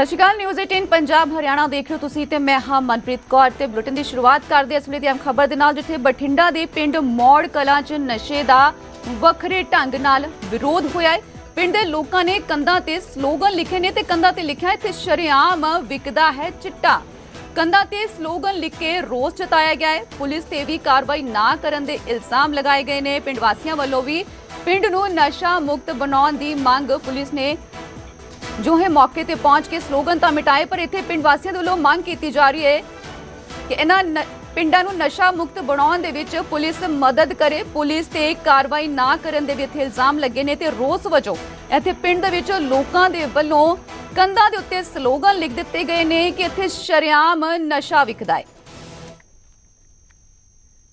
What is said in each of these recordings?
ਸਤਿ ਸ਼੍ਰੀ ਅਕਾਲ ਨਿਊਜ਼ 18 ਪੰਜਾਬ, ਹਰਿਆਣਾ ਦੇਖ ਰਹੇ ਹੋ ਤੁਸੀਂ ਤੇ ਮੈਂ ਹਾਂ ਮਨਪ੍ਰੀਤ ਕੌਰ ਤੇ ਬੁਲੇਟਿਨ ਦੀ ਸ਼ੁਰੂਆਤ ਕਰਦੇ ਇਸ ਵੇਲੇ ਦੀ ਅਹਿਮ ਖਬਰ ਦੇ ਨਾਲ, ਜਿੱਥੇ ਬਠਿੰਡਾ ਦੇ ਪਿੰਡ ਮੌੜ ਕਲਾਂ 'ਚ ਨਸ਼ੇ ਦਾ ਵੱਖਰੇ ਢੰਗ ਨਾਲ ਵਿਰੋਧ ਹੋਇਆ ਹੈ। ਪਿੰਡ ਦੇ ਲੋਕਾਂ ਨੇ ਕੰਧਾਂ ਤੇ ਸਲੋਗਨ ਲਿਖੇ ਨੇ ਤੇ ਕੰਧਾਂ ਤੇ ਲਿਖਿਆ ਇੱਥੇ ਸ਼ਰੇਆਮ ਵਿਕਦਾ ਹੈ ਚਿੱਟਾ। ਕੰਧਾਂ ਤੇ ਸਲੋਗਨ ਲਿਖ ਕੇ ਰੋਸ ਜਤਾਇਆ ਗਿਆ ਹੈ। ਪੁਲਿਸ ਤੇ ਵੀ ਕਾਰਵਾਈ ਨਾ ਕਰਨ ਦੇ ਇਲਜ਼ਾਮ ਲਗਾਏ ਗਏ ਨੇ। ਪਿੰਡ ਵਾਸੀਆਂ ਵੱਲੋਂ ਵੀ ਪਿੰਡ ਨੂੰ ਨਸ਼ਾ ਮੁਕਤ ਬਣਾਉਣ ਦੀ ਮੰਗ ਪੁਲਿਸ ਨੇ ਜੋ ਹੈ ਮੌਕੇ ਤੇ ਪਹੁੰਚ ਕੇ ਸਲੋਗਨ ਤਾਂ ਮਿਟਾਏ, ਪਰ ਇੱਥੇ ਪਿੰਡ ਵਾਸੀਆਂ ਦੇ ਵੱਲੋਂ ਮੰਗ ਕੀਤੀ ਜਾ ਰਹੀ ਹੈ ਕਿ ਇਹਨਾਂ ਪਿੰਡਾਂ ਨੂੰ ਨਸ਼ਾ ਮੁਕਤ ਬਣਾਉਣ ਦੇ ਵਿੱਚ ਪੁਲਿਸ ਮਦਦ ਕਰੇ। ਪੁਲਿਸ ਤੇ ਕਾਰਵਾਈ ਨਾ ਕਰਨ ਦੇ ਵੀ ਇੱਥੇ ਇਲਜ਼ਾਮ ਲੱਗੇ ਨੇ ਤੇ ਰੋਸ ਵਜੋਂ ਇੱਥੇ ਪਿੰਡ ਦੇ ਵਿੱਚ ਲੋਕਾਂ ਦੇ ਵੱਲੋਂ ਕੰਧਾਂ ਦੇ ਉੱਤੇ ਸਲੋਗਨ ਲਿਖ ਦਿੱਤੇ ਗਏ ਨੇ ਕਿ ਇੱਥੇ ਸ਼ਰੇਆਮ ਨਸ਼ਾ ਵਿਕਦਾ ਹੈ।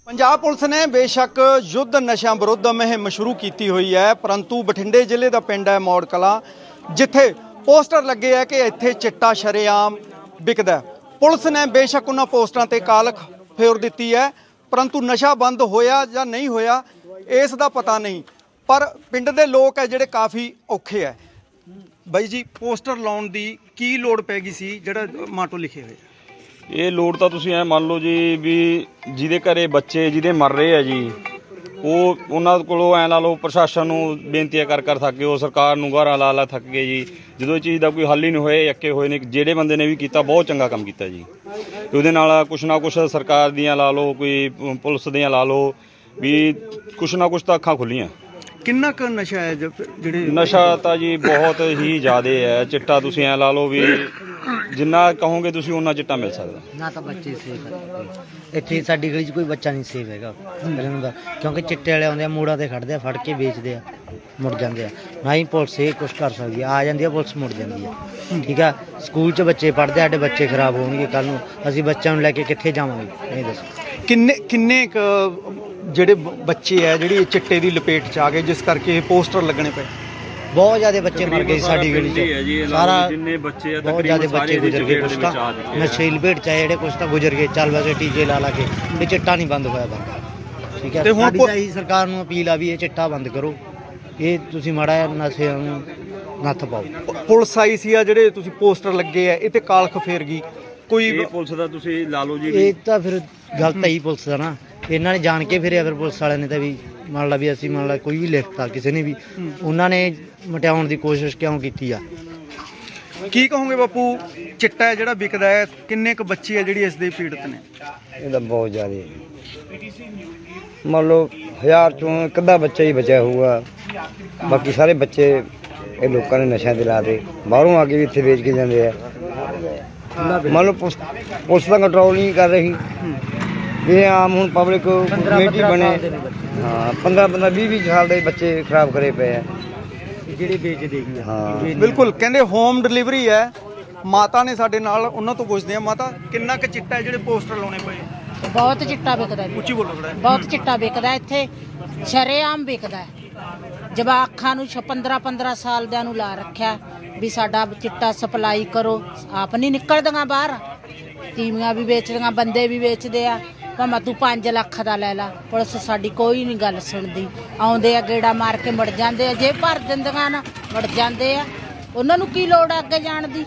ਪੰਜਾਬ ਪੁਲਿਸ ਨੇ ਬੇਸ਼ੱਕ ਯੁੱਧ ਨਸ਼ਿਆਂ ਵਿਰੁੱਧ ਮੁਹਿੰਮ ਸ਼ੁਰੂ ਕੀਤੀ ਹੋਈ ਹੈ, ਪਰੰਤੂ ਬਠਿੰਡੇ ਜ਼ਿਲ੍ਹੇ ਦਾ ਪਿੰਡ ਹੈ ਮੌੜ ਕਲਾ ਜਿੱਥੇ ਪੋਸਟਰ ਲੱਗੇ ਹੈ ਕਿ ਇੱਥੇ ਚਿੱਟਾ ਸ਼ਰੇਆਮ ਵਿਕਦਾ ਪੁਲਿਸ ਨੇ ਬੇਸ਼ੱਕ ਉਹਨਾਂ ਪੋਸਟਰਾਂ ਤੇ ਕਾਲਖ ਫੇਰ ਦਿੱਤੀ ਹੈ, ਪਰੰਤੂ ਨਸ਼ਾ ਬੰਦ ਹੋਇਆ ਜਾਂ ਨਹੀਂ ਹੋਇਆ, ਇਸ ਦਾ ਪਤਾ ਨਹੀਂ। ਪਰ ਪਿੰਡ ਦੇ ਲੋਕ ਹੈ ਜਿਹੜੇ ਕਾਫੀ ਔਖੇ ਹੈ। ਬਾਈ ਜੀ, ਪੋਸਟਰ ਲਾਉਣ ਦੀ ਕੀ ਲੋੜ ਪੈ ਗਈ ਸੀ, ਜਿਹੜਾ ਮਾਟੋ ਲਿਖੇ ਹੋਏ? ਇਹ ਲੋੜ ਤਾਂ ਤੁਸੀਂ ਐ ਮੰਨ ਲਓ ਜੀ ਵੀ ਜਿਹਦੇ ਘਰੇ ਬੱਚੇ, ਜਿਹਦੇ ਮਰ ਰਹੇ ਆ ਜੀ ਉਹ ਉਹਨਾਂ ਕੋਲੋਂ ਐ ਲਾ ਲਓ ਪ੍ਰਸ਼ਾਸਨ ਨੂੰ ਬੇਨਤੀਆਂ ਕਰ ਕਰ ਥੱਕ ਗਏ, ਉਹ ਸਰਕਾਰ ਨੂੰ ਗਾਰਾਂ ਲਾ ਲਾ ਥੱਕ ਗਏ ਜੀ। ਜਦੋਂ ਇਹ ਚੀਜ਼ ਦਾ ਕੋਈ ਹੱਲ ਹੀ ਨਹੀਂ ਹੋਇਆ ਅੱਕੇ ਹੋਏ ਨੇ, ਜਿਹੜੇ ਬੰਦੇ ਨੇ ਵੀ ਕੀਤਾ, ਬਹੁਤ ਚੰਗਾ ਕੰਮ ਕੀਤਾ ਜੀ। ਉਹਦੇ ਨਾਲ ਕੁਛ ਨਾ ਕੁਛ ਸਰਕਾਰ ਦੀਆਂ ਲਾ ਲਓ, ਕੋਈ ਪੁਲਿਸ ਦੀਆਂ ਲਾ ਲਓ, ਵੀ ਕੁਛ ਨਾ ਕੁਛ ਤਾਂ ਅੱਖਾਂ ਖੁੱਲੀਆਂ। ਕਿੰਨਾ ਕੁ ਨਸ਼ਾ ਹੈ ਜੋ- ਜਿਹੜੇ ਨਸ਼ਾ ਤਾਂ ਜੀ ਬਹੁਤ ਹੀ ਜ਼ਿਆਦੇ ਹੈ। ਚਿੱਟਾ ਤੁਸੀਂ ਐ ਲਾ ਲਓ ਵੀ ਜਿੰਨਾ ਕਹੋਗੇ ਤੁਸੀਂ ਉਹਨਾਂ ਚਿੱਟਾ ਮਿਲ ਸਕਦਾ। ਨਾ ਤਾਂ ਬੱਚੇ ਸੇਫ ਹੈ ਇੱਥੇ ਸਾਡੀ ਗਲੀ 'ਚ ਕੋਈ ਬੱਚਾ ਨਹੀਂ ਸੇਫ ਹੈਗਾ। ਪਹਿਲਾਂ ਨੰਬਰ ਕਿਉਂਕਿ ਚਿੱਟੇ ਵਾਲੇ ਆਉਂਦੇ ਆ ਮੋੜਾਂ ਤੇ ਖੜਦੇ ਆ ਫੜ ਕੇ ਵੇਚਦੇ ਆ ਮੁੜ ਜਾਂਦੇ ਆ। ਨਾ ਹੀ ਪੁਲਿਸ ਇਹ ਕੁਝ ਕਰ ਸਕਦੀ ਆ। ਆ ਜਾਂਦੀ ਆ ਪੁਲਿਸ ਮੁੜ ਜਾਂਦੀ ਆ। ਠੀਕ ਆ? ਸਕੂਲ 'ਚ ਬੱਚੇ ਪੜ੍ਹਦੇ ਆ, ਸਾਡੇ ਬੱਚੇ ਖਰਾਬ ਹੋਣਗੇ ਕੱਲ ਨੂੰ। ਅਸੀਂ ਬੱਚਿਆਂ ਨੂੰ ਲੈ ਕੇ ਕਿੱਥੇ ਜਾਵਾਂਗੇ? ਇਹ ਦੱਸੋ। ਕਿੰਨੇ ਕਿੰਨੇ ਕੁ ਜਿਹੜੇ ਬ- ਬੱਚੇ ਆ ਜਿਹੜੀ ਇਹ ਚਿੱਟੇ ਦੀ ਲਪੇਟ ਚ ਆ ਗਏ ਜਿਸ ਕਰਕੇ ਇਹ ਪੋਸਟਰ ਲੱਗਣੇ ਪਏ। ਬਹੁਤ ਜ਼ਿਆਦਾ ਬੱਚੇ ਮਰ ਗਏ ਸਾਡੀ ਗਲੀ 'ਚ। ਸਾਰਾ ਜਿੰਨੇ ਬੱਚੇ ਆ ਬਹੁਤ ਜ਼ਿਆਦਾ ਬੱਚੇ ਗੁਜ਼ਰ ਗਏ ਕੁਛ ਤਾਂ ਨਸ਼ੇ ਦੀ ਲਪੇਟ 'ਚ ਆਏ ਜਿਹੜੇ ਕੁਛ ਤਾਂ ਗੁਜ਼ਰ ਗਏ ਚੱਲ ਵੈਸੇ ਟੀਕੇ ਲਾ ਲਾ ਕੇ ਤੇ ਚਿੱਟਾ ਨਹੀਂ ਬੰਦ ਹੋਇਆ ਬੰਦ ਠੀਕ ਹੈ ਤੇ ਹੁਣ ਸਾਡੀ ਤਾਂ ਇਹੀ ਸਰਕਾਰ ਨੂੰ ਅਪੀਲ ਆ ਵੀ ਇਹ ਚਿੱਟਾ ਬੰਦ ਕਰੋ। ਇਹ ਤੁਸੀਂ ਮਾੜਾ ਜਿਹਾ ਨਸ਼ਿਆਂ ਨੂੰ ਨੱਥ ਪਾਓ। ਪ- ਪੁਲਿਸ ਆਈ ਸੀ ਆ ਜਿਹੜੇ ਤੁਸੀਂ ਪੋਸਟਰ ਲੱਗੇ ਆ ਇਹ ਤੇ ਕਾਲਖ ਫੇਰ ਗਈ। ਕੋਈ ਇਹ ਪੁਲਿਸ ਦਾ ਤੁਸੀਂ ਲਾ ਲਓ ਜੀ ਇਹ ਤਾਂ ਫਿਰ ਗਲਤ ਹੈ ਹੀ ਪੁਲਿਸ ਦਾ ਨਾ। ਇਹਨਾਂ ਨੇ ਜਾਣ ਕੇ ਫਿਰਿਆ ਫਿਰ ਪੁਲਿਸ ਵਾਲਿਆਂ ਨੇ ਤਾਂ ਵੀ ਮੰਨ ਲਾ ਵੀ ਅਸੀਂ ਮੰਨ ਲਾ ਕੋਈ ਵੀ ਲਿਖਤਾ ਕਿਸੇ ਨੇ ਵੀ ਉਹਨਾਂ ਨੇ ਮਟਾਉਣ ਦੀ ਕੋਸ਼ਿਸ਼ ਕਿਉਂ ਕੀਤੀ ਆ? ਕੀ ਕਹੋਗੇ ਬਾਪੂ? ਚਿੱਟਾ ਹੈ ਜਿਹੜਾ ਵਿਕਦਾ ਹੈ ਕਿੰਨੇ ਕੁ ਬੱਚੇ ਆ ਜਿਹੜੀ ਇਸ ਦੇ ਪੀੜਤ ਨੇ? ਇਹ ਤਾਂ ਬਹੁਤ ਜ਼ਿਆਦਾ ਮੰਨ ਲਓ ਹਜ਼ਾਰ ਚੋਂ ਇੱਕ ਅੱਧਾ ਬੱਚਾ ਹੀ ਬਚਿਆ ਹੋਊਗਾ। ਬਾਕੀ ਸਾਰੇ ਬੱਚੇ ਇਹ ਲੋਕਾਂ ਨੇ ਨਸ਼ਿਆਂ ਦੇ ਬਾਹਰੋਂ ਆ ਕੇ ਵੀ ਇੱਥੇ ਵੇਚ ਕੇ ਜਾਂਦੇ ਆ। ਮੰਨ ਲਓ ਪੁਲਿਸ ਪੁਲਿਸ ਦਾ ਕੰਟਰੋਲ ਨਹੀਂ ਕਰ ਰਹੀ। ਇਹ ਆਮ ਹੁਣ ਪਬਲਿਕ ਕਮੇਟੀ ਬਣੇ। ਹਾਂ 15 15 20 20 ਸਾਲ ਦੇ ਬੱਚੇ ਖਰਾਬ ਕਰੇ ਪਏ ਆ। ਜਿਹੜੇ ਵੇਚਦੇ ਹੀ ਹਾਂ। ਬਿਲਕੁਲ ਕਹਿੰਦੇ ਹੋਮ ਡਿਲੀਵਰੀ ਹੈ। ਮਾਤਾ ਨੇ ਸਾਡੇ ਨਾਲ ਉਹਨਾਂ ਤੋਂ ਪੁੱਛਦੇ ਆ ਮਾਤਾ ਕਿੰਨਾ ਕੁ ਚਿੱਟਾ ਜਿਹੜੇ ਪੋਸਟਰ ਲਾਉਣੇ ਪਏ? ਬਹੁਤ ਚਿੱਟਾ ਵਿਕਦਾ ਉੱਚੀ ਬੋਲੋ ਥੋੜਾ ਬਹੁਤ ਚਿੱਟਾ ਵਿਕਦਾ ਇੱਥੇ ਸ਼ਰੇਆਮ ਵਿਕਦਾ ਹੈ। ਜਵਾਕਾਂ ਨੂੰ 15 15 ਸਾਲ ਦਿਆਂ ਨੂੰ ਲਾ ਰੱਖਿਆ ਵੀ ਸਾਡਾ ਚਿੱਟਾ ਸਪਲਾਈ ਕਰੋ। ਆਪ ਨਹੀਂ ਨਿਕਲਦੀਆਂ ਬਾਹਰ। ਤੀਵੀਆਂ ਵੀ ਵੇਚਦੀਆਂ ਬੰਦੇ ਵੀ ਵੇਚਦੇ ਆ। ਭਾਵੇਂ ਤੂੰ 5 ਲੱਖ ਦਾ ਲੈ ਲਾ। ਪੁਲਿਸ ਸਾਡੀ ਕੋਈ ਨਹੀਂ ਗੱਲ ਸੁਣਦੀ। ਆਉਂਦੇ ਆ ਗੇੜਾ ਮਾਰ ਕੇ ਮੜ ਜਾਂਦੇ ਆ। ਜੇ ਭਰ ਦਿੰਦੀਆਂ ਨਾ, ਮੜ ਜਾਂਦੇ ਆ। ਉਹਨਾਂ ਨੂੰ ਕੀ ਲੋੜ ਆ ਅੱਗੇ ਜਾਣ ਦੀ?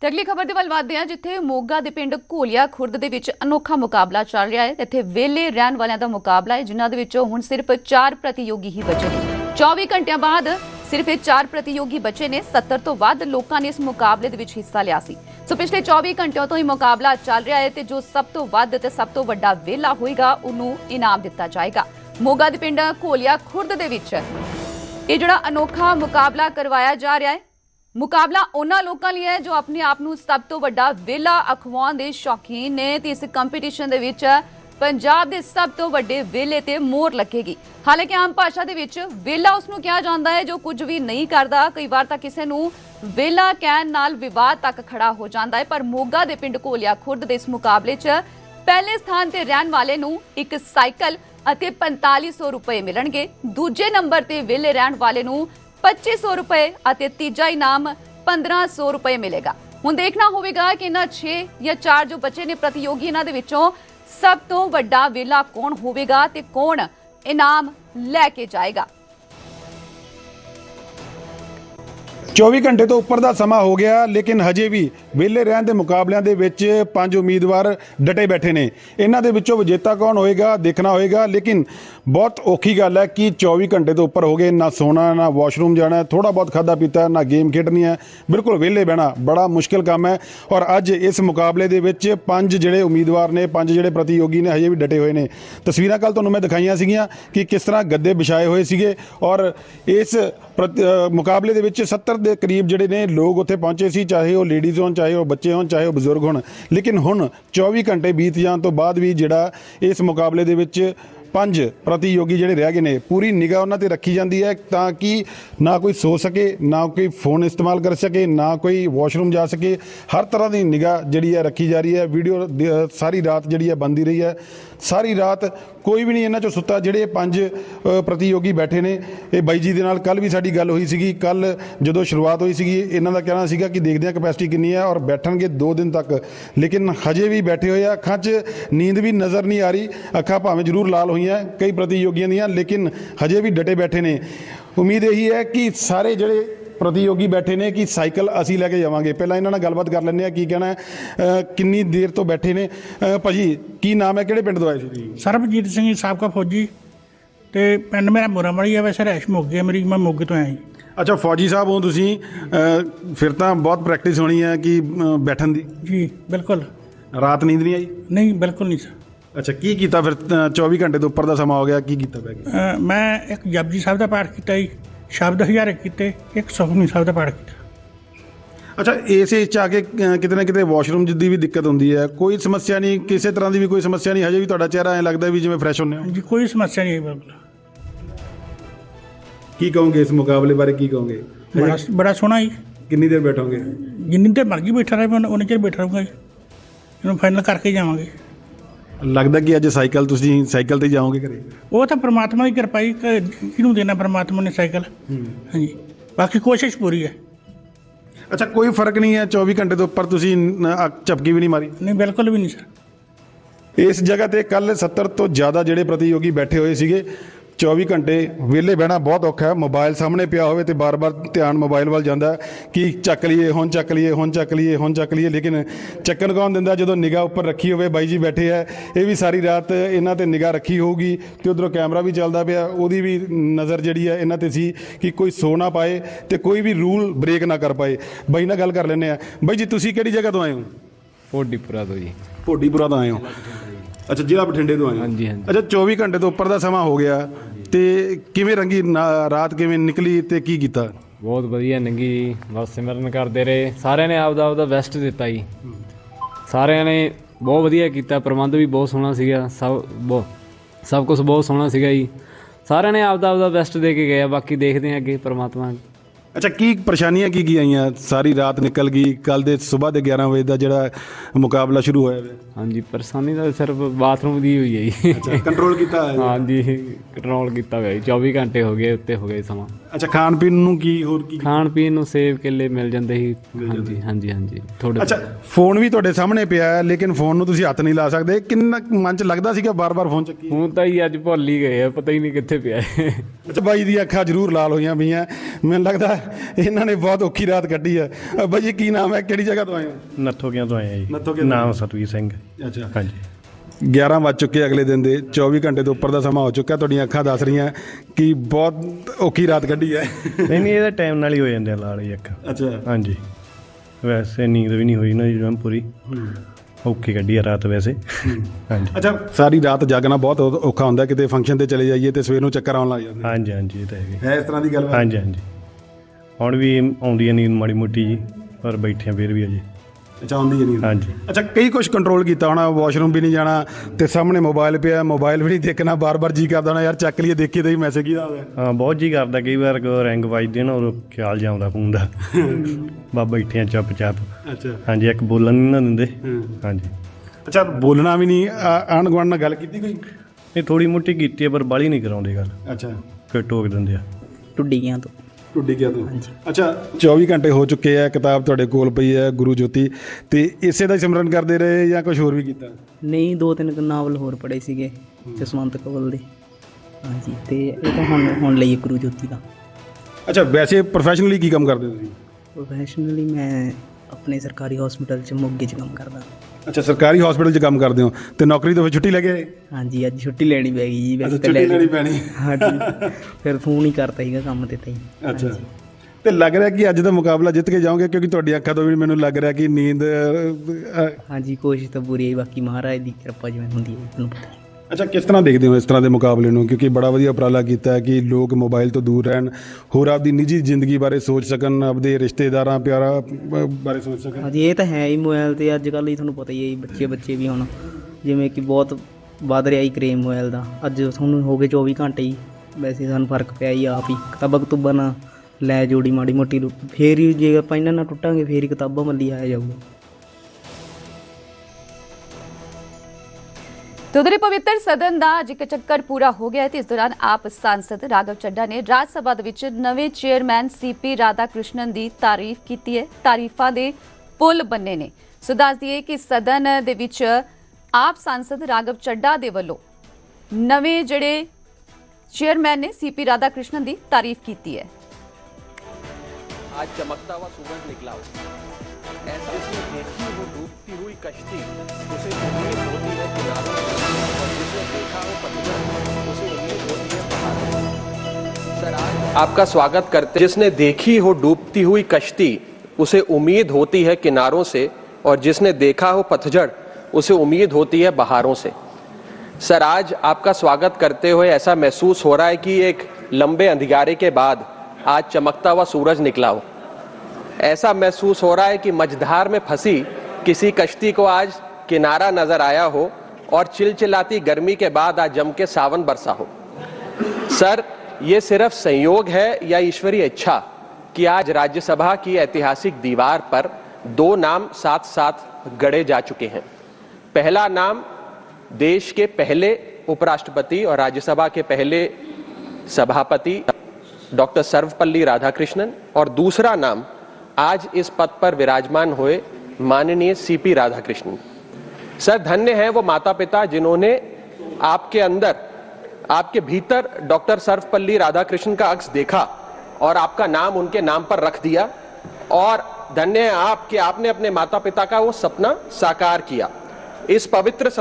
ਤੇ ਅਗਲੀ ਖਬਰ ਦੇ ਵੱਲ ਵਧਦੇ ਹਾਂ, ਜਿੱਥੇ ਮੋਗਾ ਦੇ ਪਿੰਡ ਘੋਲੀਆ ਖੁਰਦ ਦੇ ਵਿੱਚ ਅਨੋਖਾ ਮੁਕਾਬਲਾ ਚੱਲ ਰਿਹਾ ਹੈ। ਇੱਥੇ ਵੇਲੇ ਰਹਿਣ ਵਾਲਿਆਂ ਦਾ ਮੁਕਾਬਲਾ ਹੈ, ਜਿਨ੍ਹਾਂ ਦੇ ਵਿੱਚੋਂ ਹੁਣ ਸਿਰਫ 4 ਪ੍ਰਤੀਯੋਗੀ ਹੀ ਬਚੇ ਨੇ। 24 ਘੰਟਿਆਂ ਬਾਅਦ ਸਿਰਫ ਇਹ 4 ਪ੍ਰਤੀਯੋਗੀ ਬਚੇ ਨੇ 70 ਤੋਂ ਵੱਧ ਲੋਕਾਂ ਨੇ ਇਸ ਮੁਕਾਬਲੇ ਦੇ ਵਿੱਚ ਹਿੱਸਾ ਲਿਆ ਸੀ। ਸੋ ਪਿਛਲੇ 24 ਘੰਟਿਆਂ ਤੋਂ ਹੀ ਮੁਕਾਬਲਾ ਚੱਲ ਰਿਹਾ ਹੈ ਤੇ ਜੋ ਸਭ ਤੋਂ ਵੱਧ ਤੇ ਸਭ ਤੋਂ ਵੱਡਾ ਵੇਲਾ ਹੋਏਗਾ, ਉਹਨੂੰ ਇਨਾਮ ਦਿੱਤਾ ਜਾਏਗਾ। ਮੋਗਾ ਦੇ ਪਿੰਡ ਘੋਲੀਆ ਖੁਰਦ ਦੇ ਵਿੱਚ ਇਹ ਜਿਹੜਾ ਅਨੋਖਾ ਮੁਕਾਬਲਾ ਕਰਵਾਇਆ ਜਾ ਰਿਹਾ ਹੈ। ਮੁਕਾਬਲਾ ਉਹਨਾਂ ਲੋਕਾਂ ਲਈ ਹੈ ਜੋ ਆਪਣੇ ਆਪ ਨੂੰ ਸਭ ਤੋਂ ਵੱਡਾ ਵੇਲਾ ਅਖਵਾਉਣ ਦੇ ਸ਼ੌਕੀਨ ਨੇ ਤੇ ਇਸ ਕੰਪੀਟੀਸ਼ਨ ਦੇ ਵਿੱਚ ਪੰਜਾਬ ਦੇ ਸਭ ਤੋਂ ਵੱਡੇ ਵੇਲੇ ਤੇ ਮੋਹਰ ਲੱਗੇਗੀ। ਹਾਲਾਂਕਿ ਆਮ ਭਾਸ਼ਾ ਦੇ ਵਿੱਚ ਵੇਲਾ ਉਸ ਨੂੰ ਕਿਹਾ ਜਾਂਦਾ ਹੈ, ਜੋ ਕੁਝ ਵੀ ਨਹੀਂ ਕਰਦਾ, ਕਈ ਵਾਰ ਤਾਂ ਕਿਸੇ ਨੂੰ ਵੇਲਾ ਕਹਿਣ ਨਾਲ ਵਿਵਾਦ ਤੱਕ ਖੜਾ ਹੋ ਜਾਂਦਾ ਹੈ, ਪਰ ਮੋਗਾ ਦੇ ਪਿੰਡ ਕੋਲਿਆ ਖੁਰਦ ਦੇ ਇਸ ਮੁਕਾਬਲੇ 'ਚ ਪਹਿਲੇ ਸਥਾਨ ਤੇ ਰਹਿਣ ਵਾਲੇ ਨੂੰ ਇੱਕ ਸਾਈਕਲ ਅਤੇ 4500 ਰੁਪਏ ਮਿਲਣਗੇ। ਦੂਜੇ ਨੰਬਰ ਤੇ ਵੇਲੇ ਰਹਿਣ ਵਾਲੇ ਨੂੰ 2500 ਰੁਪਏ ਅਤੇ ਤੀਜਾ ਇਨਾਮ 1500 ਰੁਪਏ ਮਿਲੇਗਾ। ਹੁਣ ਦੇਖਣਾ ਹੋਵੇਗਾ ਕਿ ਇਹਨਾਂ 6 ਜਾਂ 4 ਜੋ ਬੱਚੇ ਨੇ ਪ੍ਰਤੀਯੋਗੀ, ਇਹਨਾਂ ਦੇ ਵਿੱਚੋਂ ਸਭ ਤੋਂ ਵੱਡਾ ਵੇਲਾ ਕੌਣ ਹੋਵੇਗਾ ਤੇ ਕੌਣ ਇਨਾਮ ਲੈ ਕੇ ਜਾਏਗਾ? 24 ਘੰਟੇ ਤੋਂ ਉੱਪਰ ਦਾ ਸਮਾਂ ਹੋ ਗਿਆ, ਲੇਕਿਨ ਹਜੇ ਵੀ ਵਿਹਲੇ ਰਹਿਣ ਦੇ ਮੁਕਾਬਲਿਆਂ ਦੇ ਵਿੱਚ ਪੰਜ ਉਮੀਦਵਾਰ ਡਟੇ ਬੈਠੇ ਨੇ। ਇਹਨਾਂ ਦੇ ਵਿੱਚੋਂ ਵਿਜੇਤਾ ਕੌਣ ਹੋਏਗਾ, ਦੇਖਣਾ ਹੋਏਗਾ, ਲੇਕਿਨ ਬਹੁਤ ਔਖੀ ਗੱਲ ਹੈ ਕਿ 24 ਘੰਟੇ ਤੋਂ ਉੱਪਰ ਹੋ ਗਏ, ਨਾ ਸੋਣਾ, ਨਾ ਵਾਸ਼ਰੂਮ ਜਾਣਾ ਥੋੜਾ ਬਹੁਤ ਖਾਦਾ ਪੀਤਾ, ਨਾ ਗੇਮ ਖੇਡਣੀ ਹੈ, ਬਿਲਕੁਲ ਵਿਹਲੇ ਬਹਿਣਾ ਬੜਾ ਮੁਸ਼ਕਿਲ ਕੰਮ ਹੈ। ਔਰ ਅੱਜ ਇਸ ਮੁਕਾਬਲੇ ਦੇ ਵਿੱਚ ਪੰਜ ਜਿਹੜੇ ਉਮੀਦਵਾਰ ਨੇ, ਪੰਜ ਜਿਹੜੇ ਪ੍ਰਤੀਯੋਗੀ ਨੇ, ਹਜੇ ਵੀ ਡਟੇ ਹੋਏ ਨੇ। ਤਸਵੀਰਾਂ ਕੱਲ ਤੁਹਾਨੂੰ ਮੈਂ ਦਿਖਾਈਆਂ ਸੀਗੀਆਂ ਕਿ ਕਿਸ ਤਰ੍ਹਾਂ ਗੱਦੇ ਵਿਛਾਏ ਹੋਏ ਸੀਗੇ। ਔਰ ਇਸ ਮੁਕਾਬਲੇ ਦੇ ਵਿੱਚ 70 ਦੇ ਕਰੀਬ ਜਿਹੜੇ ਨੇ ਲੋਕ ਉੱਥੇ ਪਹੁੰਚੇ ਸੀ, ਚਾਹੇ ਉਹ ਲੇਡੀਜ਼ ਹੋਣ, ਚਾਹੇ ਉਹ ਬੱਚੇ ਹੋਣ, ਚਾਹੇ ਉਹ ਬਜ਼ੁਰਗ ਹੋਣ। ਲੇਕਿਨ ਹੁਣ 24 ਘੰਟੇ ਬੀਤ ਜਾਣ ਤੋਂ ਬਾਅਦ ਵੀ ਜਿਹੜਾ ਇਸ ਮੁਕਾਬਲੇ ਦੇ ਵਿੱਚ ਪੰਜ ਪ੍ਰਤੀਯੋਗੀ ਜਿਹੜੇ ਰਹਿ ਗਏ ਨੇ, ਪੂਰੀ ਨਿਗਾਹ ਉਹਨਾਂ ਤੇ ਰੱਖੀ ਜਾਂਦੀ ਹੈ ਤਾਂ ਕਿ ਨਾ ਕੋਈ ਸੋ ਸਕੇ, ਨਾ ਕੋਈ ਫੋਨ ਇਸਤੇਮਾਲ ਕਰ ਸਕੇ, ਨਾ ਕੋਈ ਵਾਸ਼ਰੂਮ ਜਾ ਸਕੇ। ਹਰ ਤਰ੍ਹਾਂ ਦੀ ਨਿਗਾਹ ਜਿਹੜੀ ਹੈ ਰੱਖੀ ਜਾ ਰਹੀ ਹੈ। ਵੀਡੀਓ ਸਾਰੀ ਰਾਤ ਜਿਹੜੀ ਹੈ ਬੰਦੀ ਰਹੀ ਹੈ। ਸਾਰੀ ਰਾਤ ਕੋਈ ਵੀ ਨਹੀਂ ਇਹਨਾਂ ਚੋਂ ਸੁੱਤਾ, ਜਿਹੜੇ ਪੰਜ ਪ੍ਰਤੀਯੋਗੀ ਬੈਠੇ ਨੇ। ਇਹ ਬਾਈ ਜੀ ਦੇ ਨਾਲ ਕੱਲ ਵੀ ਸਾਡੀ ਗੱਲ ਹੋਈ ਸੀਗੀ। ਕੱਲ ਜਦੋਂ ਸ਼ੁਰੂਆਤ ਹੋਈ ਸੀਗੀ, ਇਹਨਾਂ ਦਾ ਕਹਿਣਾ ਸੀਗਾ ਕਿ ਦੇਖਦੇ ਹਾਂ ਕਪੈਸਿਟੀ ਕਿੰਨੀ ਹੈ ਔਰ ਬੈਠਣਗੇ 2 ਦਿਨ ਤੱਕ। ਲੇਕਿਨ ਹਜੇ ਵੀ ਬੈਠੇ ਹੋਏ ਆ, ਅੱਖਾਂ 'ਚ ਨੀਂਦ ਵੀ ਨਜ਼ਰ ਨਹੀਂ ਆ ਰਹੀ। ਅੱਖਾਂ ਭਾਵੇਂ ਜ਼ਰੂਰ ਲਾਲ ਹੋਈਆਂ ਕਈ ਪ੍ਰਤੀਯੋਗੀਆਂ ਦੀਆਂ ਲੇਕਿਨ ਹਜੇ ਵੀ ਡਟੇ ਬੈਠੇ ਨੇ। ਉਮੀਦ ਇਹੀ ਹੈ ਕਿ ਸਾਰੇ ਜਿਹੜੇ ਪ੍ਰਤੀਯੋਗੀ ਬੈਠੇ ਨੇ ਕਿ ਸਾਈਕਲ ਅਸੀਂ ਲੈ ਕੇ ਜਾਵਾਂਗੇ। ਪਹਿਲਾਂ ਇਹਨਾਂ ਨਾਲ ਗੱਲਬਾਤ ਕਰ ਲੈਂਦੇ ਆ ਕੀ ਕਹਿਣਾ ਕਿੰਨੀ ਦੇਰ ਤੋਂ ਬੈਠੇ ਨੇ। ਭਾਜੀ ਕੀ ਨਾਮ ਹੈ ਕਿਹੜੇ ਪਿੰਡ ਤੋਂ ਆਏ ਸੀ? ਤੁਸੀਂ ਸਰਬਜੀਤ ਸਿੰਘ ਜੀ ਸਾਬਕਾ ਫੌਜੀ। ਤੇ ਪਿੰਡ ਮੇਰਾ ਮੋਰਾਮੜੀ ਹੈ ਵੈਸੇ ਰਹਿਸ਼ ਮੋਗੇ ਮੇਰੀ ਮੈਂ ਮੋਗੇ ਤੋਂ ਆਇਆ ਜੀ। ਅੱਛਾ ਫੌਜੀ ਸਾਹਿਬ ਹੋ ਤੁਸੀਂ। ਫਿਰ ਤਾਂ ਬਹੁਤ ਪ੍ਰੈਕਟਿਸ ਹੋਣੀ ਹੈ ਕਿ ਬੈਠਣ ਦੀ। ਜੀ ਬਿਲਕੁਲ। ਰਾਤ ਨੀਂਦ ਨਹੀਂ ਆਈ? ਨਹੀਂ ਬਿਲਕੁਲ ਨਹੀਂ ਸਰ। ਅੱਛਾ ਕੀ ਕੀਤਾ ਫਿਰ ਅ, 24 ਘੰਟੇ ਤੋਂ ਉੱਪਰ ਦਾ ਸਮਾਂ ਹੋ ਗਿਆ ਕੀ ਕੀਤਾ ਅਹ ਮੈਂ ਇੱਕ ਜਪਜੀ ਸਾਹਿਬ ਦਾ ਪਾਠ ਕੀਤਾ ਜੀ ਸ਼ਬਦ ਹਜ਼ਾਰੇ ਕੀਤੇ ਇੱਕ ਸੁਖਮਨੀ ਸਾਹਿਬ ਦਾ ਪਾਠ ਕੀਤਾ। ਅੱਛਾ ਇਸੇ ਚ ਆ ਕੇ ਕਿਤੇ ਨਾ ਕਿਤੇ ਵਾਸ਼ਰੂਮ ਦੀ ਵੀ ਦਿੱਕਤ ਹੁੰਦੀ ਹੈ। ਕੋਈ ਸਮੱਸਿਆ ਨਹੀਂ ਕਿਸੇ ਤਰ੍ਹਾਂ ਦੀ ਵੀ ਕੋਈ ਸਮੱਸਿਆ ਨਹੀਂ ਹਜੇ ਵੀ ਤੁਹਾਡਾ ਚਿਹਰਾ ਐਂ ਲੱਗਦਾ ਵੀ ਜਿਵੇਂ ਫਰੈਸ਼ ਹੁੰਨੇ ਹੋ। ਜੀ ਕੋਈ ਸਮੱਸਿਆ ਨਹੀਂ ਹੈ ਬਿਲਕੁਲ। ਕੀ ਕਹੋਗੇ ਇਸ ਮੁਕਾਬਲੇ ਬਾਰੇ ਕੀ ਕਹੋਗੇ? ਬੜਾ ਬੜਾ ਸੋਹਣਾ ਜੀ। ਕਿੰਨੀ ਦੇਰ ਬੈਠੋਗੇ? ਜਿੰਨੀ ਦੇਰ ਮਰਜ਼ੀ ਬੈਠਾ ਰਹੇ ਮੈਂ ਉਨੀ ਚਿਰ ਬੈਠਾ ਰਹੂੰਗਾ ਜੀ। ਇਹਨੂੰ ਫਾਈਨਲ ਕਰਕੇ ਜਾਵਾਂਗੇ। ਲੱਗਦਾ ਕਿ ਅੱਜ ਸਾਈਕਲ ਤੁਸੀਂ ਸਾਈਕਲ ਤੇ ਜਾਓਗੇ ਘਰੇ? ਉਹ ਤਾਂ ਪ੍ਰਮਾਤਮਾ ਦੀ ਕਿਰਪਾ ਕਿ ਕਿਹਨੂੰ ਦੇਣਾ ਪ੍ਰਮਾਤਮਾ ਨੇ ਸਾਈਕਲ? ਹਾਂਜੀ। ਬਾਕੀ ਕੋਸ਼ਿਸ਼ ਪੂਰੀ ਹੈ। ਅੱਛਾ ਕੋਈ ਫ਼ਰਕ ਨਹੀਂ ਹੈ 24 ਘੰਟੇ ਤੋਂ ਉੱਪਰ ਤੁਸੀਂ ਅੱਖ ਝਪਕੀ ਵੀ ਨਹੀਂ ਮਾਰੀ? ਨਹੀਂ ਬਿਲਕੁਲ ਵੀ ਨਹੀਂ ਸਰ। ਇਸ ਜਗ੍ਹਾ ਤੇ ਕੱਲ 70 ਤੋਂ ਜ਼ਿਆਦਾ ਜਿਹੜੇ ਪ੍ਰਤੀਯੋਗੀ ਬੈਠੇ ਹੋਏ ਸੀਗੇ 24 ਘੰਟੇ ਵਿਹਲੇ ਬਹਿਣਾ ਬਹੁਤ ਔਖਾ ਹੈ। ਮੋਬਾਈਲ ਸਾਹਮਣੇ ਪਿਆ ਹੋਵੇ ਤੇ ਬਾਰ-ਬਾਰ ਧਿਆਨ ਮੋਬਾਈਲ ਵੱਲ ਜਾਂਦਾ ਕਿ ਚੱਕ ਲਈਏ ਹੁਣ ਚੱਕ ਲਈਏ ਹੁਣ ਚੱਕ ਲਈਏ ਹੁਣ ਚੱਕ ਲਈਏ। ਲੇਕਿਨ ਚੱਕਣ ਕੌਣ ਦਿੰਦਾ? ਜਦੋਂ ਨਿਗਾਹ ਉੱਪਰ ਰੱਖੀ ਹੋਵੇ ਬਾਈ ਜੀ ਬੈਠੇ ਹੈ ਇਹ ਵੀ ਸਾਰੀ ਰਾਤ ਇਹਨਾਂ ਤੇ ਨਿਗਾਹ ਰੱਖੀ ਹੋਊਗੀ ਤੇ ਉਧਰੋਂ ਕੈਮਰਾ ਵੀ ਚੱਲਦਾ ਪਿਆ। ਉਹਦੀ ਵੀ ਨਜ਼ਰ ਜਿਹੜੀ ਹੈ ਇਹਨਾਂ ਤੇ ਸੀ ਕਿ ਕੋਈ ਸੋ ਨਾ ਪਾਏ ਤੇ ਕੋਈ ਵੀ ਰੂਲ ਬ੍ਰੇਕ ਨਾ ਕਰ ਪਾਏ। ਬਾਈ ਨਾਲ ਗੱਲ ਕਰ ਲੈਂਦੇ ਆ ਬਾਈ ਜੀ ਤੁਸੀਂ ਕਿਹੜੀ ਜਗ੍ਹਾ ਤੋਂ ਆਏ ਹੋ? ਕੋਡੀਪੁਰਾ ਤੋਂ ਜੀ। ਭੋਡੀਪੁਰਾ ਤੋਂ ਆਏ ਹੋ। ਅੱਛਾ ਜ਼ਿਲ੍ਹਾ ਬਠਿੰਡੇ ਤੋਂ ਆਏ ਹੋ? ਹਾਂਜੀ, ਹਾਂਜੀ। ਅੱਛਾ 24 ਘੰਟੇ ਤੋਂ ਉੱਪਰ ਦਾ ਸਮਾਂ ਹੋ ਗਿਆ ਤੇ ਕਿਵੇਂ ਰੰਗੀ ਨਾ- ਰਾਤ ਕਿਵੇਂ ਨਿਕਲੀ ਤੇ ਕੀ ਕੀਤਾ? ਬਹੁਤ ਵਧੀਆ ਨੰਗੀ ਜੀ ਬਸ ਸਿਮਰਨ ਕਰਦੇ ਰਹੇ। ਸਾਰਿਆਂ ਨੇ ਆਪਦਾ ਆਪਦਾ ਬੈਸਟ ਦਿੱਤਾ ਜੀ। ਸਾਰਿਆਂ ਨੇ ਬਹੁਤ ਵਧੀਆ ਕੀਤਾ ਪ੍ਰਬੰਧ ਵੀ ਬਹੁਤ ਸੋਹਣਾ ਸੀਗਾ ਸਭ ਬਹੁਤ ਸਭ ਕੁਝ ਬਹੁਤ ਸੋਹਣਾ ਸੀਗਾ ਜੀ। ਸਾਰਿਆਂ ਨੇ ਆਪਦਾ ਆਪਦਾ ਬੈਸਟ ਦੇ ਕੇ ਗਏ ਆ ਬਾਕੀ ਦੇਖਦੇ ਹਾਂ ਅੱਗੇ ਪ੍ਰਮਾਤਮਾ ਅੱਛਾ ਕੀ ਪਰੇਸ਼ਾਨੀਆਂ ਕੀ ਕੀ ਆਈਆਂ? ਸਾਰੀ ਰਾਤ ਨਿਕਲ ਗਈ ਕੱਲ ਦੇ ਸਵੇਰ ਦੇ 11 ਵਜੇ ਦਾ ਜਿਹੜਾ ਮੁਕਾਬਲਾ ਸ਼ੁਰੂ ਹੋਇਆ ਹੈ ਹਾਂਜੀ ਪਰੇਸ਼ਾਨੀ ਤਾਂ ਸਿਰਫ ਬਾਥਰੂਮ ਦੀ ਹੋਈ ਹੈ ਜੀ। ਅੱਛਾ ਕੰਟਰੋਲ ਕੀਤਾ ਹੈ ਹਾਂਜੀ ਕੰਟਰੋਲ ਕੀਤਾ ਹੋਇਆ ਜੀ। 24 ਘੰਟੇ ਹੋ ਗਏ ਉੱਤੇ ਹੋ ਗਏ ਸਮਾਂ। ਅੱਛਾ ਖਾਣ ਪੀਣ ਨੂੰ ਕੀ ਹੋਰ ਕੀ ਖਾਣ ਪੀਣ ਨੂੰ ਸੇਬ ਕੇਲੇ ਮਿਲ ਜਾਂਦੇ ਸੀ। ਹਾਂਜੀ ਹਾਂਜੀ ਹਾਂਜੀ ਥੋੜੇ ਅੱਛਾ ਫੋਨ ਵੀ ਤੁਹਾਡੇ ਸਾਹਮਣੇ ਪਿਆ ਹੈ ਲੇਕਿਨ ਫੋਨ ਨੂੰ ਤੁਸੀਂ ਹੱਥ ਨਹੀਂ ਲਾ ਸਕਦੇ। ਕਿੰਨਾ ਕੁ ਮਨ ਚ ਲੱਗਦਾ ਸੀਗਾ ਬਾਰ-ਬਾਰ ਫੋਨ ਚੱਕੀ? ਹੁਣ ਤਾਂ ਹੀ ਅੱਜ ਭੁੱਲ ਹੀ ਗਏ ਆ ਪਤਾ ਹੀ ਨਹੀਂ ਕਿੱਥੇ ਪਿਆ ਹੈ। ਅੱਛਾ ਬਾਈ ਦੀ ਅੱਖਾਂ ਜ਼ਰੂਰ ਲਾਲ ਹੋਈਆਂ ਪਈਆਂ। ਮੈਨੂੰ ਲੱਗਦਾ ਇਹਨਾਂ ਨੇ ਬਹੁਤ ਔਖੀ ਰਾਤ ਕੱਢੀ ਅ, ਬਾਈ ਜੀ ਕੀ ਨਾਮ ਹੈ? ਕਿਹੜੀ ਜਗ੍ਹਾ ਤੋਂ ਆਏ ਹੋ? ਨੱਥੋਂ ਤੋਂ ਆਏ ਆ ਨੱਥੋਂ ਜੀ ਕਿਆਂ ਤੋਂ? ਨਾਮ ਸਤਵੀਰ ਸਿੰਘ। ਅੱਛਾ। ਹਾਂਜੀ। 11 ਵੱਜ ਚੁੱਕੇ ਅਗਲੇ ਦਿਨ ਦੇ। 24 ਘੰਟੇ ਤੋਂ ਉੱਪਰ ਦਾ ਸਮਾਂ ਹੋ ਚੁੱਕਾ। ਤੁਹਾਡੀਆਂ ਅੱਖਾਂ ਦੱਸ ਰਹੀਆਂ ਕਿ ਬਹੁਤ ਔਖੀ ਰਾਤ ਕੱਢੀ ਹੈ। ਨਹੀਂ ਨਹੀਂ ਇਹਦਾ ਟਾਈਮ ਨਾਲ ਹੀ ਹੋ ਜਾਂਦੇ ਆ ਲਾਲ ਹੀ ਇੱਕ ਅੱਛਾ। ਹਾਂਜੀ। ਵੈਸੇ ਨੀਂਦ ਵੀ ਨਹੀਂ ਹੋਈ ਨਾ ਜੀ ਜਮ ਪੂਰੀ। ਔਖੀ ਕੱਢੀ ਆ ਰਾਤ ਵੈਸੇ। ਹਾਂਜੀ। ਅੱਛਾ ਸਾਰੀ ਰਾਤ ਜਾਗਣਾ ਬਹੁਤ ਔ- ਔਖਾ ਹੁੰਦਾ। ਕਿਤੇ ਫੰਕਸ਼ਨ ਤੇ ਚਲੇ ਜਾਈਏ ਤੇ ਸਵੇਰ ਨੂੰ ਚੱਕਰ ਆਉਣ ਲੱਗ ਜਾਂਦੇ ਹਾਂਜੀ ਹਾਂਜੀ ਇਹ ਤਾਂ ਹੈਗੀ ਹੈ ਇਸ ਤਰ੍ਹਾਂ ਦੀ ਗੱਲ ਹਾਂਜੀ ਹਾਂਜੀ। ਹੁਣ ਵੀ ਆਉਂਦੀ ਆ ਨੀਂਦ ਮਾੜੀ ਮੋਟੀ ਜੀ ਪਰ ਬੈਠੇ ਆ ਫਿਰ ਵੀ ਅਜੇ। ਅੱਛਾ ਆਉਂਦੀ ਹੈ ਨਹੀਂ ਹਾਂਜੀ। ਅੱਛਾ ਕਈ ਕੁਝ ਕੰਟਰੋਲ ਕੀਤਾ ਹੋਣਾ ਵਾਸ਼ਰੂਮ ਵੀ ਨਹੀਂ ਜਾਣਾ ਤੇ ਸਾਹਮਣੇ ਮੋਬਾਈਲ ਪਿਆ ਮੋਬਾਈਲ ਵੀ ਨਹੀਂ ਦੇਖਣਾ ਬਾਰ-ਬਾਰ ਜੀ ਕਰਦਾ ਹੋਣਾ ਯਾਰ ਚੱਕ ਲਈਏ ਦੇਖੀਏ ਤੇ ਮੈਸੇਜ ਕੀ ਆਉਂਦਾ। ਹਾਂ ਬਹੁਤ ਜੀ ਕਰਦਾ ਕਈ ਵਾਰ ਕੋ ਰੈਂਕ ਵੱਜਦੇ ਨਾ ਉਦੋਂ ਖਿਆਲ ਜਾਉਂਦਾ ਫੋਨ ਦਾ। ਬਾ ਬੈਠੇ ਆ ਚੁੱਪ ਚਾਪ ਅੱਛਾ। ਹਾਂਜੀ ਇੱਕ ਬੋਲਣ ਨਹੀਂ ਨਾ ਦਿੰਦੇ। ਹਾਂਜੀ। ਅੱਛਾ ਬੋਲਣਾ ਵੀ ਨਹੀਂ ਆਣ ਗੁਆਂਢ ਨਾਲ ਗੱਲ ਕੀਤੀ ਕੋਈ? ਇਹ ਥੋੜੀ ਮੋਟੀ ਕੀਤੀ ਪਰ ਬਾਲੀ ਨਹੀਂ ਕਰਾਉਂਦੇ ਗੱਲ। ਅੱਛਾ। ਫਿਰ ਟੋਕ ਦਿੰਦੇ ਆ। ਟੁੱਡੀਆਂ ਤੋਂ। ਟੁੱਡੀ ਗਿਆ ਤੂੰ? ਅੱਛਾ। 24 ਘੰਟੇ ਹੋ ਚੁੱਕੇ ਆ ਕਿਤਾਬ ਤੁਹਾਡੇ ਕੋਲ ਪਈ ਹੈ ਗੁਰੂ ਜੋਤੀ। ਤੇ ਇਸੇ ਦਾ ਹੀ ਸਿਮਰਨ ਕਰਦੇ ਰਹੇ ਜਾਂ ਕੁਝ ਹੋਰ ਵੀ ਕੀਤਾ? ਨਹੀਂ ਦੋ ਤਿੰਨ ਨਾਵਲ ਹੋਰ ਪੜ੍ਹੇ ਸੀਗੇ ਜਸਵੰਤ ਕਵਲ ਦੇ। ਹਾਂਜੀ ਤੇ ਇਹ ਤਾਂ ਹੁਣ ਹੁਣ ਲਈ ਗੁਰੂ ਜੋਤੀ ਦਾ। ਅੱਛਾ ਵੈਸੇ ਪ੍ਰੋਫੈਸ਼ਨਲੀ ਕੀ ਕੰਮ ਕਰਦੇ ਹੋ ਤੁਸੀਂ? ਪ੍ਰੋਫੈਸ਼ਨਲੀ ਮੈਂ ਆਪਣੇ ਸਰਕਾਰੀ ਹਸਪੀਟਲ 'ਚ ਮੋਗੇ 'ਚ ਕੰਮ ਕਰਦਾ। ਅੱਛਾ ਸਰਕਾਰੀ ਹਸਪੀਟਲ 'ਚ ਕੰਮ ਕਰਦੇ ਹੋ ਤੇ ਨੌਕਰੀ ਤੋਂ ਫਿਰ ਛੁੱਟੀ ਲੈ ਕੇ ਆਏ? ਹਾਂਜੀ ਅੱਜ ਛੁੱਟੀ ਲੈਣੀ ਪੈ ਗਈ ਜੀ ਵੈਸੇ ਅੱਛਾ ਛੁੱਟੀ ਲੈਣੀ ਪੈਣੀ। ਹਾਂਜੀ ਫਿਰ ਫੋਨ ਹੀ ਕਰਤਾ ਸੀਗਾ ਕੰਮ ਤੇ ਤਾਂ ਹੀ। ਅੱਛਾ। ਤੇ ਲੱਗ ਰਿਹਾ ਕਿ ਅੱਜ ਦਾ ਮੁਕਾਬਲਾ ਜਿੱਤ ਕੇ ਜਾਓਗੇ? ਕਿਉਂਕਿ ਤੁਹਾਡੀ ਅੱਖਾਂ ਤੋਂ ਵੀ ਮੈਨੂੰ ਲੱਗ ਰਿਹਾ ਕਿ ਨੀਂਦ ਹਾਂਜੀ ਕੋਸ਼ਿਸ਼ ਤਾਂ ਪੂਰੀ ਹੈ ਬਾਕੀ ਮਹਾਰਾਜ ਦੀ ਕਿਰਪਾ ਜਿਵੇਂ ਹੁੰਦੀ ਹੈ ਤੁਹਾਨੂੰ ਪਤਾ। ਅੱਛਾ ਕਿਸ ਤਰ੍ਹਾਂ ਦੇਖਦੇ ਹੋ ਇਸ ਤਰ੍ਹਾਂ ਦੇ ਮੁਕਾਬਲੇ ਨੂੰ? ਕਿਉਂਕਿ ਬੜਾ ਵਧੀਆ ਉਪਰਾਲਾ ਕੀਤਾ ਹੈ ਕਿ ਲੋਕ ਮੋਬਾਈਲ ਤੋਂ ਦੂਰ ਰਹਿਣ ਹੋਰ ਆਪਦੀ ਨਿੱਜੀ ਜ਼ਿੰਦਗੀ ਬਾਰੇ ਸੋਚ ਸਕਣ ਆਪਦੇ ਰਿਸ਼ਤੇਦਾਰਾਂ ਪਿਆਰਾਂ ਬਾਰੇ ਸੋਚ ਸਕਣ। ਹਾਂਜੀ ਇਹ ਤਾਂ ਹੈ ਹੀ ਮੋਬਾਈਲ ਤੇ। ਅੱਜ ਕੱਲ੍ਹ ਹੀ ਤੁਹਾਨੂੰ ਪਤਾ ਹੀ ਹੈ ਜੀ, ਬੱਚੇ ਬੱਚੇ ਵੀ ਹੁਣ ਜਿਵੇਂ ਕਿ ਬਹੁਤ ਵੱਧ ਰਿਹਾ ਹੀ ਕਰੇਮ ਮੋਬਾਈਲ ਦਾ। ਅੱਜ ਤੁਹਾਨੂੰ ਹੋ ਗਏ 24 ਘੰਟੇ ਹੀ ਵੈਸੇ ਸਾਨੂੰ ਫ਼ਰਕ ਪਿਆ ਹੀ ਆਪ ਹੀ। ਕਿਤਾਬਾਂ ਕਤੂਬਾਂ ਨਾਲ ਲੈ ਜੋੜੀ ਮਾੜੀ ਮੋਟੀ ਲੁ- ਫੇਰ ਹੀ ਜੇ ਆਪਾਂ ਇਹਨਾਂ ਨਾਲ ਟੁੱਟਾਂਗੇ ਫੇਰ ਹੀ ਕਿਤਾਬਾਂ ਮੱਲੀ ਆਇਆ ਜਾਊਗਾ। ਤੇ ਉਧਰ ਹੀ ਪਵਿੱਤਰ ਸਦਨ ਦਾ ਅੱਜ ਇੱਕ ਚੱਕਰ ਪੂਰਾ ਹੋ ਗਿਆ ਹੈ ਤੇ ਇਸ ਦੌਰਾਨ ਆਪ ਸਾਂਸਦ ਰਾਘਵ ਚੱਡਾ ਨੇ ਰਾਜ ਸਭਾ ਦੇ ਵਿੱਚ ਨਵੇਂ ਚੇਅਰਮੈਨ ਸੀਪੀ ਰਾਧਾ ਕ੍ਰਿਸ਼ਨਨ ਦੀ ਤਾਰੀਫ ਕੀਤੀ ਹੈ ਤਾਰੀਫਾਂ ਦੇ ਪੁੱਲ ਬੰਨੇ ਨੇ ਸੋ ਦੱਸ ਦਈਏ ਕਿ ਸਦਨ ਦੇ ਵਿੱਚ ਆਪ ਸਾਂਸਦ ਰਾਘਵ ਚੱਡਾ ਦੇ ਵੱਲੋਂ ਨਵੇਂ ਜਿਹੜੇ ਚੇਅਰਮੈਨ ਨੇ ਸੀਪੀ ਰਾਧਾ ਕ੍ਰਿਸ਼ਨਨ ਦੀ ਤਾਰੀਫ ਕੀਤੀ ਹੈ आज चमकता हुआ सूरज निकला हो ऐसा जिसने देखी हो हुई कश्ती उसे उम्मीद होती है किनारों और आपका स्वागत करते जिसने देखी हो डूबती हुई कश्ती, उसे उम्मीद होती है किनारों से, और जिसने देखा हो पतझड़, उसे उम्मीद होती है बहारों से। सर, आज आपका स्वागत करते हुए ऐसा महसूस हो रहा है कि एक लंबे अंधियारे के बाद आज चमकता हुआ सूरज निकला हो। ऐसा महसूस हो रहा है कि मझधार में फंसी किसी कश्ती को आज किनारा नज़र आया हो और चिलचिलाती गर्मी के बाद आज जम के सावन बरसा हो। सर, ये सिर्फ़ संयोग है या ईश्वरीय इच्छा कि आज राज्यसभा की ऐतिहासिक दीवार पर दो नाम साथ साथ गढ़े जा चुके हैं? पहला नाम देश के पहले उपराष्ट्रपति और राज्यसभा के पहले सभापति डॉक्टर सर्वपल्ली राधाकृष्णन और दूसरा नाम आज इस पद पर विराजमान हुए माननीय सीपी राधाकृष्णन सर, धन्य है वो माता पिता जिन्होंने आपके अंदर, आपके भीतर डॉक्टर सर्वपल्ली राधाकृष्णन का अक्स देखा और आपका नाम उनके नाम पर रख दिया और धन्य है आप कि आपने अपने माता पिता का वो सपना साकार किया। इस पवित्र